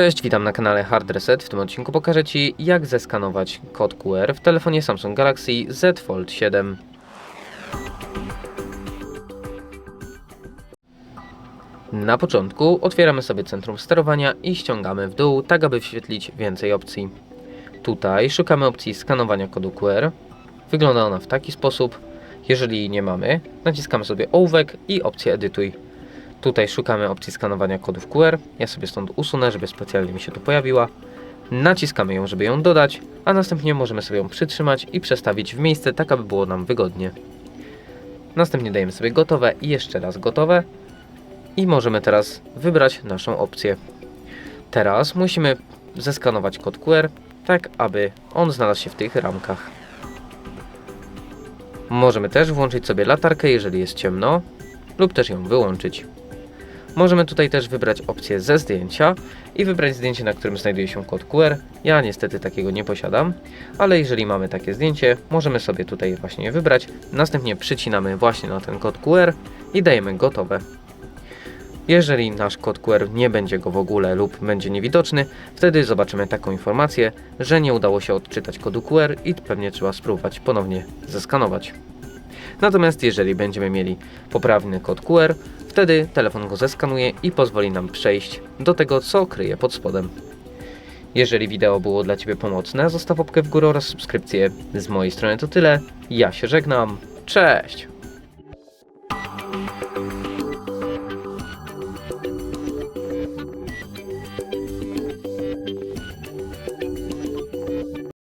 Cześć, witam na kanale Hard Reset. W tym odcinku pokażę Ci, jak zeskanować kod QR w telefonie Samsung Galaxy Z Fold 7. Na początku otwieramy sobie centrum sterowania i ściągamy w dół, tak aby wyświetlić więcej opcji. Tutaj szukamy opcji skanowania kodu QR. Wygląda ona w taki sposób. Jeżeli nie mamy, naciskamy sobie ołówek i opcję edytuj. Tutaj szukamy opcji skanowania kodów QR. Ja sobie stąd usunę, żeby specjalnie mi się tu pojawiła. Naciskamy ją, żeby ją dodać, a następnie możemy sobie ją przytrzymać i przestawić w miejsce, tak aby było nam wygodnie. Następnie dajemy sobie gotowe i jeszcze raz gotowe. I możemy teraz wybrać naszą opcję. Teraz musimy zeskanować kod QR, tak aby on znalazł się w tych ramkach. Możemy też włączyć sobie latarkę, jeżeli jest ciemno, lub też ją wyłączyć. Możemy tutaj też wybrać opcję ze zdjęcia i wybrać zdjęcie, na którym znajduje się kod QR. Ja niestety takiego nie posiadam, ale jeżeli mamy takie zdjęcie, możemy sobie tutaj właśnie je wybrać. Następnie przycinamy właśnie na ten kod QR i dajemy gotowe. Jeżeli nasz kod QR nie będzie go w ogóle lub będzie niewidoczny, wtedy zobaczymy taką informację, że nie udało się odczytać kodu QR i pewnie trzeba spróbować ponownie zeskanować. Natomiast jeżeli będziemy mieli poprawny kod QR, wtedy telefon go zeskanuje i pozwoli nam przejść do tego, co kryje pod spodem. Jeżeli wideo było dla Ciebie pomocne, zostaw łapkę w górę oraz subskrypcję. Z mojej strony to tyle. Ja się żegnam. Cześć!